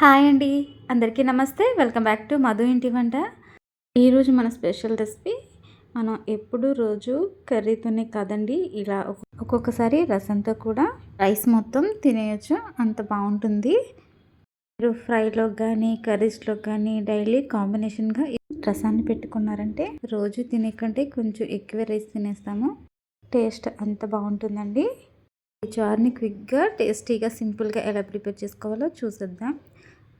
Hi అండి. అందరికీ నమస్తే. వెల్కమ్ బ్యాక్ టు మధు ఇంటి వంట. ఈరోజు మన స్పెషల్ రెసిపీ మనం ఎప్పుడు రోజు కర్రీతోనే కాదండి ఇలా ఒక్కొక్కసారి రసంతో కూడా రైస్ మొత్తం తినేయచ్చు. అంత బాగుంటుంది. మీరు ఫ్రైలో కానీ కర్రీస్లో కానీ డైలీ కాంబినేషన్గా రసాన్ని పెట్టుకున్నారంటే రోజు తినే కంటే కొంచెం ఎక్కువ రైస్ తినేస్తాము. టేస్ట్ అంత బాగుంటుందండి. ఈ చార్ని క్విక్గా టేస్టీగా సింపుల్గా ఎలా ప్రిపేర్ చేసుకోవాలో చూసేద్దాం.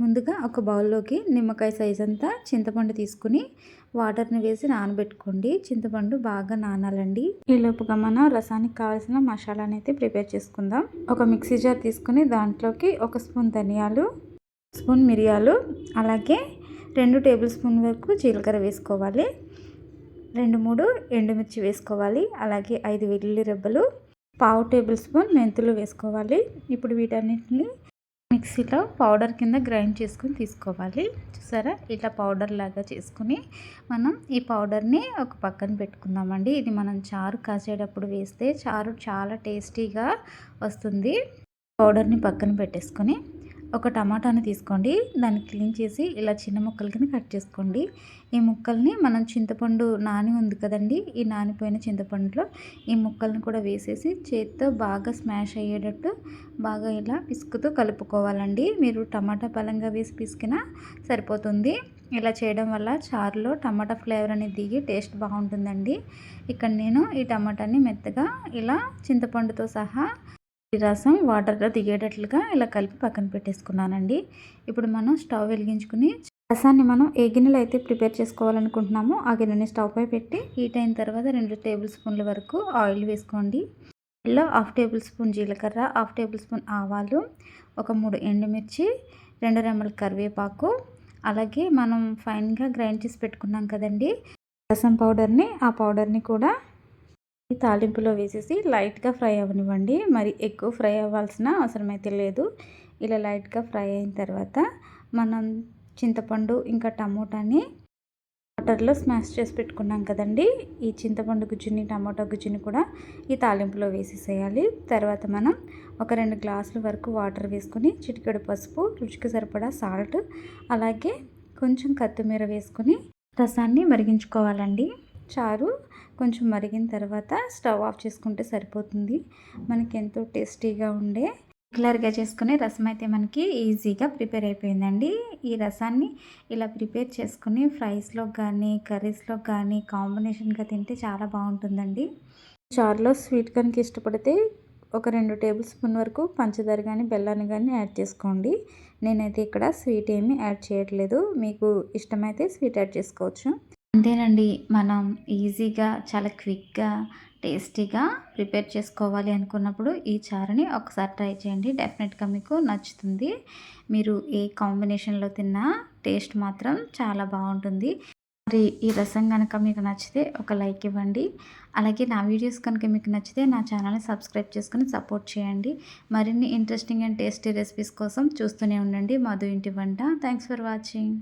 ముందుగా ఒక బౌల్లోకి నిమ్మకాయ సైజ్ అంతా చింతపండు తీసుకుని వాటర్ని వేసి నానబెట్టుకోండి. చింతపండు బాగా నానాలండి. ఈ లోపుగా మనం రసానికి కావాల్సిన మసాలాని అయితే ప్రిపేర్ చేసుకుందాం. ఒక మిక్సీ జార్ తీసుకుని దాంట్లోకి ఒక స్పూన్ ధనియాలు స్పూన్ మిరియాలు అలాగే రెండు టేబుల్ స్పూన్ వరకు జీలకర్ర వేసుకోవాలి. రెండు మూడు ఎండుమిర్చి వేసుకోవాలి. అలాగే ఐదు వెల్లుల్లి రెబ్బలు పావు టేబుల్ స్పూన్ మెంతులు వేసుకోవాలి. ఇప్పుడు వీటన్నిటిని మిక్సీలో పౌడర్ కింద గ్రైండ్ చేసుకుని తీసుకోవాలి. చూసారా? ఇట్లా పౌడర్ లాగా చేసుకుని మనం ఈ పౌడర్ని ఒక పక్కన పెట్టుకుందామండి. ఇది మనం చారు కాసేటప్పుడు వేస్తే చారు చాలా టేస్టీగా వస్తుంది. పౌడర్ని పక్కన పెట్టేసుకొని ఒక టమాటాని తీసుకోండి. దాన్ని క్లీన్ చేసి ఇలా చిన్న ముక్కల కింద కట్ చేసుకోండి. ఈ ముక్కల్ని మనం చింతపండు నాని ఉంది కదండి ఈ నానిపోయిన చింతపండులో ఈ ముక్కల్ని కూడా వేసేసి చేతితో బాగా స్మాష్ అయ్యేటట్టు బాగా ఇలా పిసుకుతూ కలుపుకోవాలండి. మీరు టమాటా పలంగా వేసి పిసికినా సరిపోతుంది. ఇలా చేయడం వల్ల చారులో టమాటా ఫ్లేవర్ అనేది దిగి టేస్ట్ బాగుంటుందండి. ఇక్కడ నేను ఈ టమాటాని మెత్తగా ఇలా చింతపండుతో సహా ఈ రసం వాటర్లో దిగేటట్లుగా ఇలా కలిపి పక్కన పెట్టేసుకున్నానండి. ఇప్పుడు మనం స్టవ్ వెలిగించుకుని రసాన్ని మనం ఏ గిన్నెలో అయితే ప్రిపేర్ చేసుకోవాలనుకుంటున్నామో ఆ గిన్నెని స్టవ్పై పెట్టి హీట్ అయిన తర్వాత రెండు టేబుల్ స్పూన్ల వరకు ఆయిల్ వేసుకోండి. ఇలా హాఫ్ టేబుల్ స్పూన్ జీలకర్ర హాఫ్ టేబుల్ స్పూన్ ఆవాలు ఒక మూడు ఎండుమిర్చి రెండు రెమ్మల కరివేపాకు అలాగే మనం ఫైన్గా గ్రైండ్ చేసి పెట్టుకున్నాం కదండి. రసం పౌడర్ని ఆ పౌడర్ని కూడా తాలింపులో వేసేసి లైట్గా ఫ్రై అవ్వనివ్వండి. మరి ఎక్కువ ఫ్రై అవ్వాల్సిన అవసరం అయితే లేదు. ఇలా లైట్గా ఫ్రై అయిన తర్వాత మనం చింతపండు ఇంకా టమోటాని వాటర్లో స్మాష్ చేసి పెట్టుకున్నాం కదండి. ఈ చింతపండు గుజ్జుని టమాటా గుజ్జుని కూడా ఈ తాలింపులో వేసేసేయాలి. తర్వాత మనం ఒక రెండు గ్లాసుల వరకు వాటర్ వేసుకుని చిటికెడు పసుపు రుచికి సరిపడా సాల్ట్ అలాగే కొంచెం కొత్తిమీర వేసుకొని రసాన్ని మరిగించుకోవాలండి. చారు కొంచెం మరిగిన తర్వాత స్టవ్ ఆఫ్ చేసుకుంటే సరిపోతుంది. మనకి ఎంతో టేస్టీగా ఉండే రెగ్యులర్గా చేసుకునే రసం అయితే మనకి ఈజీగా ప్రిపేర్ అయిపోయిందండి. ఈ రసాన్ని ఇలా ప్రిపేర్ చేసుకుని ఫ్రైస్లో కానీ కర్రీస్లో కానీ కాంబినేషన్గా తింటే చాలా బాగుంటుందండి. చారులో స్వీట్ కనుక ఇష్టపడితే ఒక రెండు టేబుల్ స్పూన్ వరకు పంచదార కానీ బెల్లాన్ని కానీ యాడ్ చేసుకోండి. నేనైతే ఇక్కడ స్వీట్ ఏమీ యాడ్ చేయట్లేదు. మీకు ఇష్టమైతే స్వీట్ యాడ్ చేసుకోవచ్చు. అంతేనండి. మనం ఈజీగా చాలా క్విక్గా టేస్టీగా ప్రిపేర్ చేసుకోవాలి అనుకున్నప్పుడు ఈ చారుని ఒకసారి ట్రై చేయండి. డెఫినెట్గా మీకు నచ్చుతుంది. మీరు ఏ కాంబినేషన్లో తిన్నా టేస్ట్ మాత్రం చాలా బాగుంటుంది. మరి ఈ రసం కనుక మీకు నచ్చితే ఒక లైక్ ఇవ్వండి. అలాగే నా వీడియోస్ కనుక మీకు నచ్చితే నా ఛానల్ని సబ్స్క్రైబ్ చేసుకుని సపోర్ట్ చేయండి. మరిన్ని ఇంట్రెస్టింగ్ అండ్ టేస్టీ రెసిపీస్ కోసం చూస్తూనే ఉండండి. మధు ఇంటి వంట. Thanks for watching.